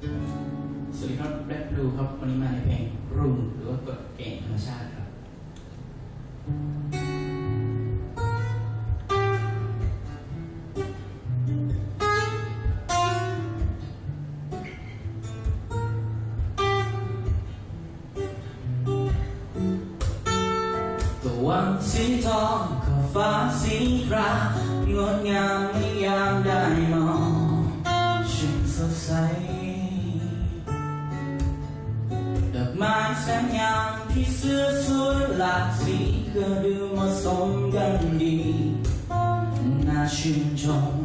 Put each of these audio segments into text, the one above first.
สวัสดีครับแรปดูครับ วันนี้มาในเพลงรุ่งหรือว่ากฎเกณฑ์ธรรมชาติครับตะวันสีทองขอบฟ้าสีครามงดงามในยามได้มอง อกไม้แสนงามที่เสื้อสวยหลากสีก็ดูเหมาะสมกันดีน่าชื่นชม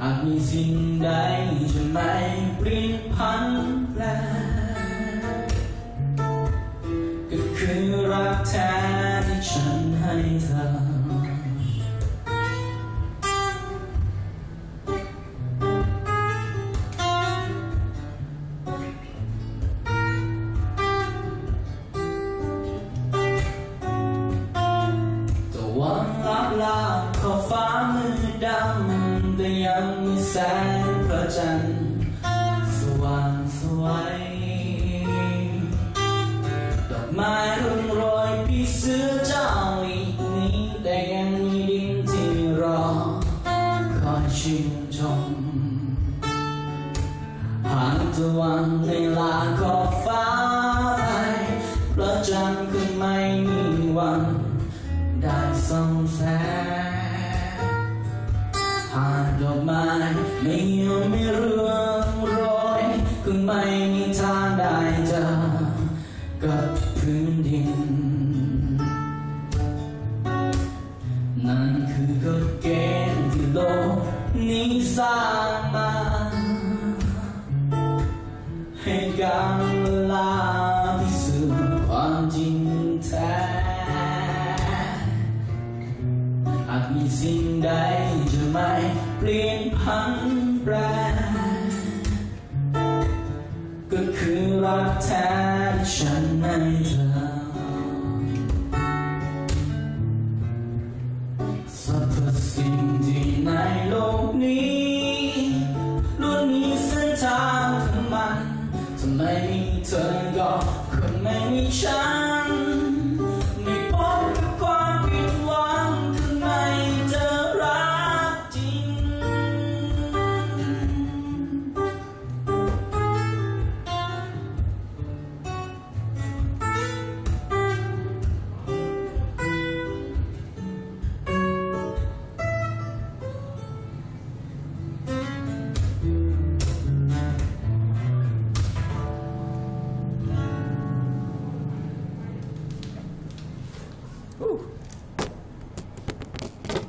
หากมีสิ่งใดจะไม่เปลี่ยนพันแปลก็คือรักแท้ที่ฉันให้เธอ ลับลาขอบฟ้ามืดดำแต่ยังมีแสงพระจันทร์สว่างสวยดอกไม้รุ่งโรยพี่เสื้อเจ้าอีกนี้แต่ยังมีดินที่รอคอยชื่นชมหากตะวันในลาขอบฟ้าไปพระจันทร์ก็ไม่มีวัน ได้ส่องแสงหากดอกไม้ไม่ยอมไม่เรื่องโรยคงไม่มีทางได้เจอกับพื้นดิน นั่นคือกฎเกณฑ์ที่โลกนี้สร้างมาให้การเวลาพิสูจน์ความจริงแท้ากมีสิ่งใดจะไม่เปลี่ยนพันแปรก็คือรักแท้ที่ฉันในเธอสรรพสิ่ที่ในโลกนี้ล้วนมีเส้นทางของมันถ้ไมมีเธอก็คงไม่มีฉัน Woo.